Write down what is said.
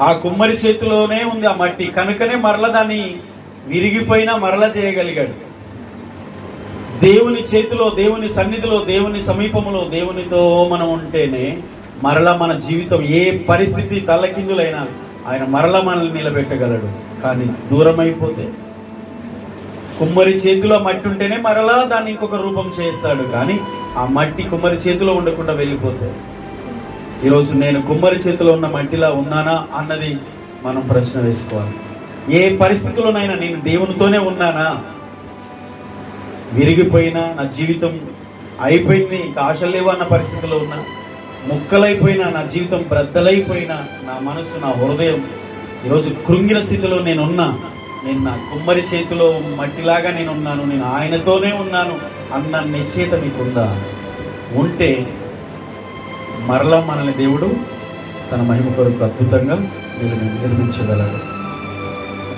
ఆ కుమ్మరి చేతిలోనే ఉంది ఆ మట్టి. కనుకనే మరల దాన్ని విరిగిపోయినా మరల చేయగలిగాడు. దేవుని చేతిలో దేవుని సన్నిధిలో దేవుని సమీపంలో దేవునితో మనం ఉంటేనే మరల మన జీవితం ఏ పరిస్థితి తల్లకిందులైనా ఆయన మరల మనల్ని నిలబెట్టగలడు. కానీ దూరం అయిపోతే కుమ్మరి చేతిలో మట్టి ఉంటేనే మరలా దాన్ని ఇంకొక రూపం చేస్తాడు. కానీ ఆ మట్టి కుమ్మరి చేతిలో ఉండకుండా వెళ్ళిపోతే ఈరోజు నేను కుమ్మరి చేతిలో ఉన్న మట్టిలా ఉన్నానా అన్నది మనం ప్రశ్న వేసుకోవాలి. ఏ పరిస్థితిలోనైనా నేను దేవునితోనే ఉన్నానా? విరిగిపోయినా నా జీవితం అయిపోయింది ఇంకా ఆశలు లేవా అన్న పరిస్థితిలో ఉన్నా ముక్కలైపోయినా నా జీవితం బ్రద్దలైపోయినా నా మనసు నా హృదయం ఈరోజు కృంగిన స్థితిలో నేను ఉన్నా నేను నా కుమ్మరి చేతిలో మట్టిలాగా నేను ఉన్నాను నేను ఆయనతోనే ఉన్నాను అన్న నిశ్చేత మీకుందా? ఉంటే మరలా మనల్ని దేవుడు తన మహిమ కొరకు అద్భుతంగా నిర్మించగలడు.